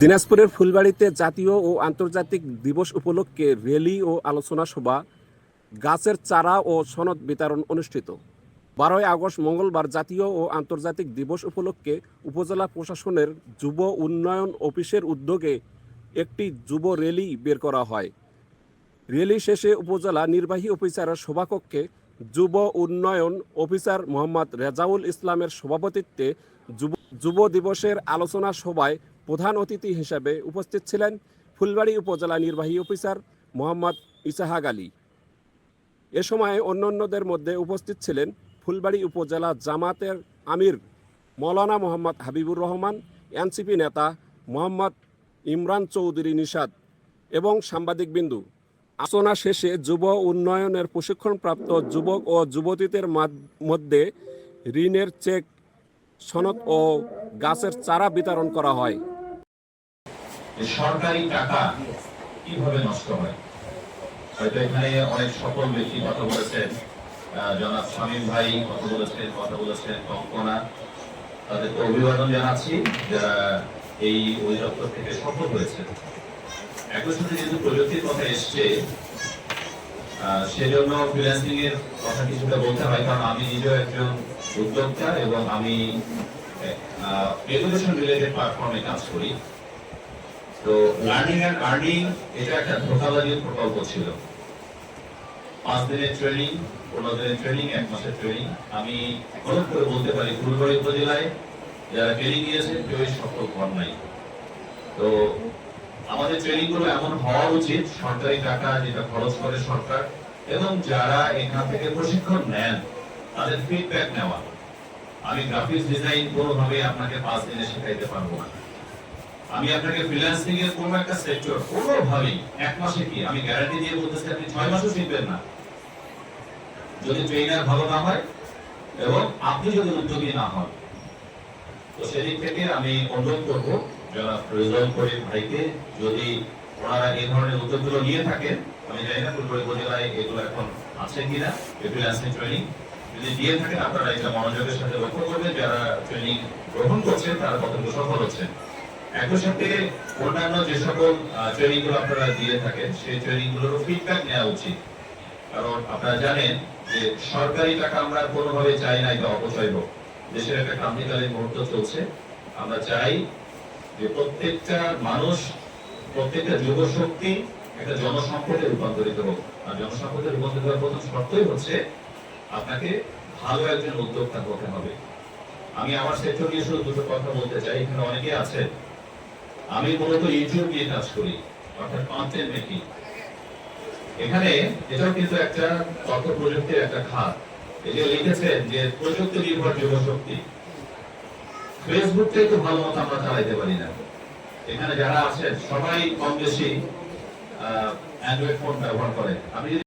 দিনাজপুরের ফুলবাড়িতে জাতীয় ও আন্তর্জাতিক দিবস উপলক্ষে র্যালি ও আলোচনা সভা, গাছের চারা ও সনদ বিতরণ অনুষ্ঠিত। বারোই আগস্ট মঙ্গলবার জাতীয় ও আন্তর্জাতিক দিবস উপলক্ষে উপজেলা প্রশাসনের যুব উন্নয়ন অফিসের উদ্যোগে একটি যুব র্যালি বের করা হয়। র্যালি শেষে উপজেলা নির্বাহী অফিসারের সভাকক্ষে যুব উন্নয়ন অফিসার মোহাম্মদ রেজাউল ইসলামের সভাপতিত্বে যুব যুব দিবসের আলোচনা সভায় প্রধান অতিথি হিসেবে উপস্থিত ছিলেন ফুলবাড়ি উপজেলা নির্বাহী অফিসার মোহাম্মদ ইসাহাগ আলী। এ সময় অন্যান্যদের মধ্যে উপস্থিত ছিলেন ফুলবাড়ি উপজেলা জামাতের আমির মৌলানা মোহাম্মদ হাবিবুর রহমান, এনসিপি নেতা মোহাম্মদ ইমরান চৌধুরী নিষাদ এবং সাংবাদিক বিন্দু। আলোচনা শেষে যুব উন্নয়নের প্রশিক্ষণপ্রাপ্ত যুবক ও যুবতীদের মধ্যে ঋণের চেক, সনদ ও গাছের চারা বিতরণ করা হয়। সরকারি টাকা কীভাবে নষ্ট হয়? হয়তো এখানে অনেক সফল ব্যক্তি কথা বলেছেন জনাব শামীম ভাই কথা বলেছেন কথা বলেছেন কঙ্কনা। তাদেরকে অভিবাদন জানাচ্ছি, যারা এই অধিদপ্তর থেকে সফল হয়েছে একই সাথে যেহেতু প্রযুক্তির কথা এসছে সেজন্য ফ্রিল্যান্সিং এর কথা কিছুটা বলতে হয়, কারণ আমি নিজেও একজন উদ্যোক্তা এবং আমি এডুকেশন রিলেটেড প্ল্যাটফর্মে কাজ করি। তো লার্নিং আর্নিং এটা একটা ধোকাবাজির প্রকল্প ছিল। পাঁচ দিনের ট্রেনিং পনেরো দিনের ট্রেনিং এক মাসের ট্রেনিং আমি করে বলতে পারি ফুলবাড়ি উপজেলায় যারা ট্রেনিং নিয়েছে, কেউই সফল নাই। তো আমাদের ট্রেনিংগুলো এমন হওয়া উচিত, সরকারি টাকা যেটা খরচ করে সরকার, এবং যারা এখান থেকে প্রশিক্ষণ নেন, তাদের ফিডব্যাক নেওয়া। আমি গ্রাফিক্স ডিজাইন কোনোভাবে আপনাকে পাঁচ দিনে শেখাইতে পারব না। আমি আপনাকে ফ্রিল্যান্সিং এর কোনো একটা সেক্টর কোনোভাবেই এক মাসে কি, আমি গ্যারান্টি দিয়ে বলতেছি আপনি ছয় মাসও শিখবেন না। যদি ট্রেনার ভালো না হয় এবং আপনি যদি উদ্যোগী না হন, তো সেদিক থেকে আমি অনুরোধ করব, যারা রেজাল্ট করে ভাইকে, যদি ওনারা এই ধরনের উদ্যোগগুলো নিয়ে থাকেন, আমি জানি না ফুলবাড়ি উপজেলায় এগুলো এখন আছে কিনা ফ্রিল্যান্সিং ট্রেনিং যদি দিয়ে থাকেন, আপনারা এটা মনোযোগের সাথে লক্ষ্য করবেন, যারা ট্রেনিং গ্রহণ করছেন, তারা কতটুকু সফল হচ্ছেন। একই সাথে অন্যান্য যে সকল ট্রেনিংগুলো আপনারা দিয়ে থাকেন, সেই ট্রেনিংগুলোর ফিডব্যাক নেওয়া উচিত। কারণ আপনারা জানেন যে সরকারি টাকা আমরা কোনোভাবে চাই না, এটা অপচয় হোক। দেশের একটা ক্রান্তিকালীন মুহূর্ত চলছে। আমরা চাই যে প্রত্যেকটা মানুষ, প্রত্যেকটা যুব শক্তি একটা জনসম্পদে রূপান্তরিত হোক। আর জনসম্পদে রূপান্তরিত হওয়ার প্রথম শর্তই হচ্ছে আপনাকে ভালো একজন উদ্যোক্তা হতে হবে। আমি আমার সেক্টর নিয়ে শুধু দুটো কথা বলতে চাই। এখানে অনেকে আছে আমি মূলত ইউটিউব নিয়ে কাজ করি, অর্থাৎ কন্টেন্ট মেকিং এখানে এটাও কিন্তু একটা তথ্য প্রযুক্তির একটা খাত। এই যে লিখেছেন যে প্রযুক্তি নির্ভর যুব শক্তি। ফেসবুকটাই তো ভালো মতো আমরা চালাইতে পারি না। এখানে যারা আছেন, সবাই কম বেশি অ্যান্ড্রয়েড ফোন ব্যবহার করে আমি